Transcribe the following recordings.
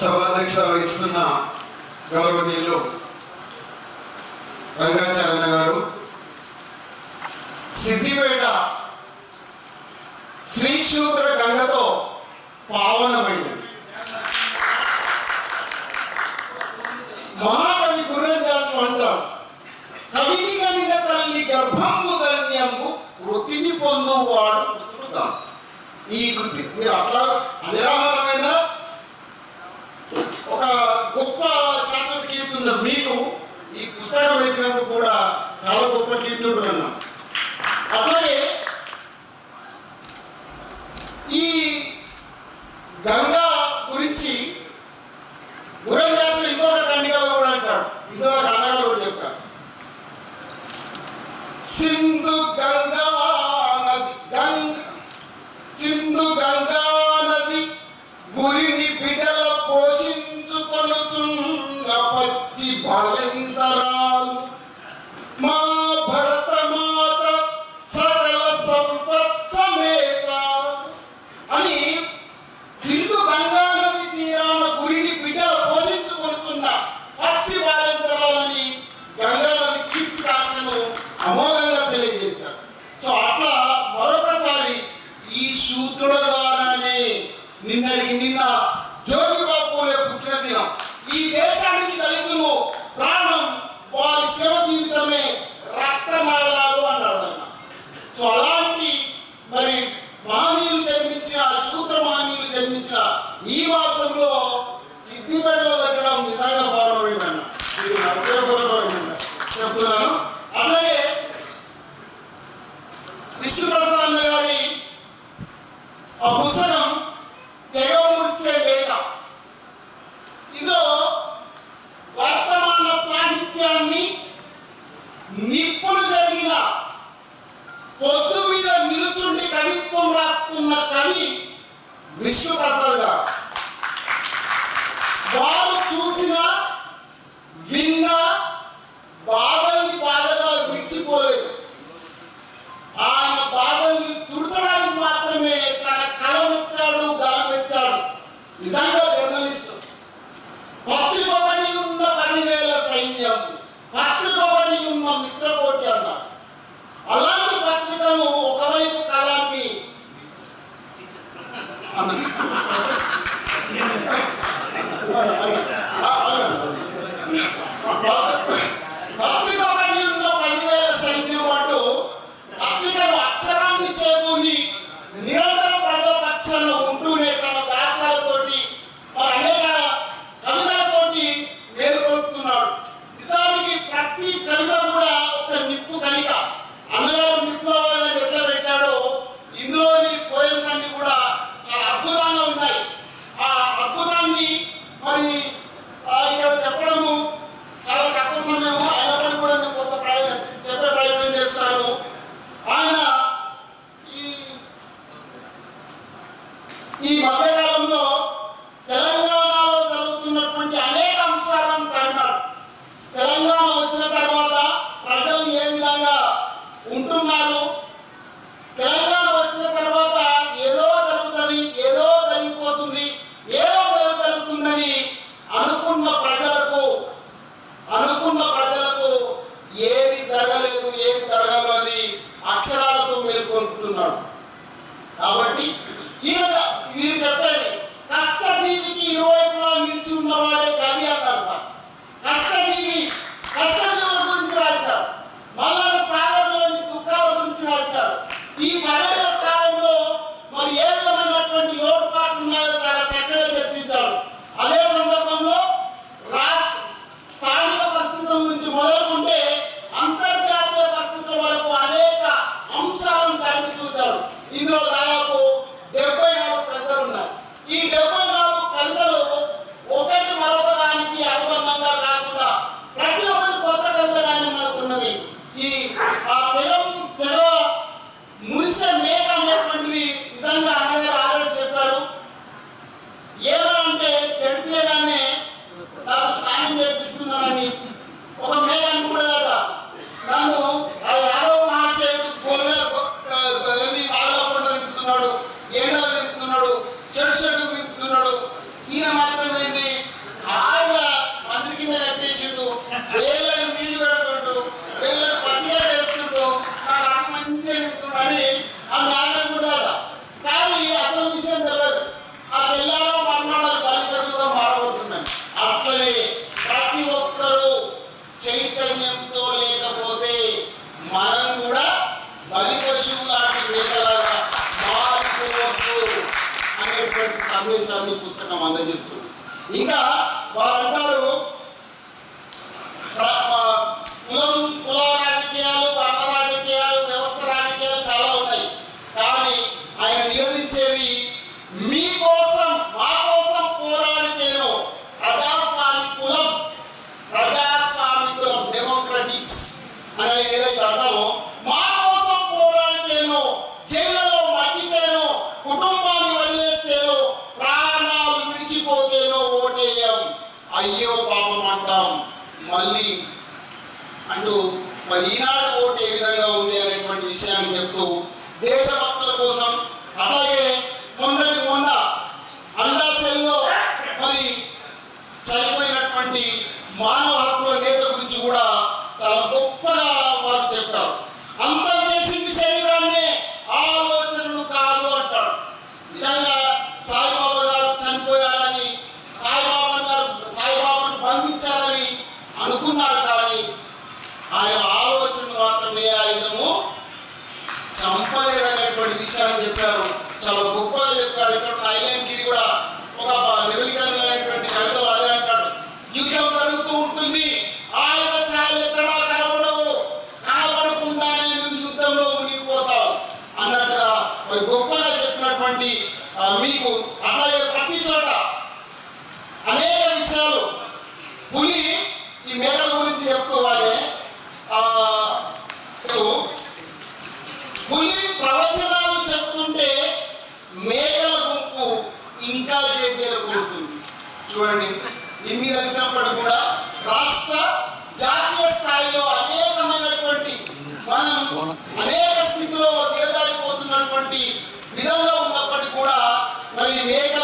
సభాధ్యక్ష వహిస్తున్న గౌరవనీయులు రంగాచరణ గారు సిద్దిపేట శ్రీశూద్ర గంగతో పావనమైనది మహాకవి గుర్రంజాసు అంటాడు కవిని కలిగిన తల్లి గర్భంబు ధన్యము వృత్తిని పొందువాడు పుత్రుడు ఈ కృతి మీరు అట్లా అజరాహార ఒక గొప్ప శాశ్వత కీర్తి ఉన్న మీకు ఈ పుస్తకం వేసినందుకు కూడా చాలా గొప్ప కీర్తి ఉంటుందన్నా. అట్లాగే ఈ గంగా E eu పొద్దు మీద నిలుచుండి కవిత్వం రాస్తున్న కవి విష్ణుప్రసాద్ గారు. వారు చూసిన Lord. ఈ పుస్తకం అందజేస్తుంది. ఇంకా వారు అంటారు మరి ఈనాడు ఓటు ఏ విధంగా ఉంది అనేటువంటి విషయాన్ని చెప్తూ దేశభక్తుల కోసం का रिकॉर्ड है। అనేక స్థితిలో దిగజారిపోతున్నటువంటి విధంగా ఉన్నప్పటికీ కూడా మరి మేక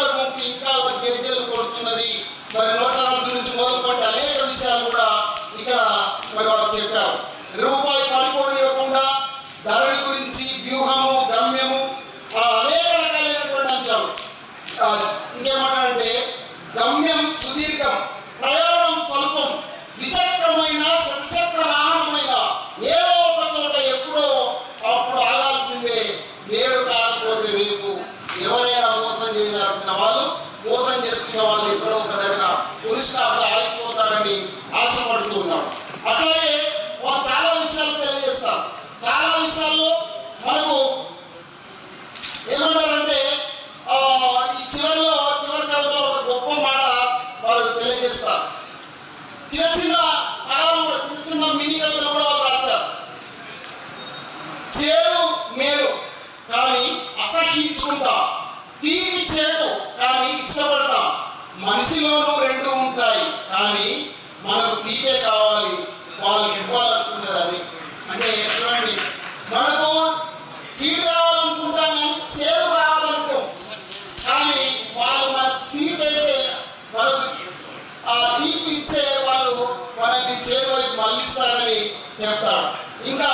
చెప్తాడు ఇంకా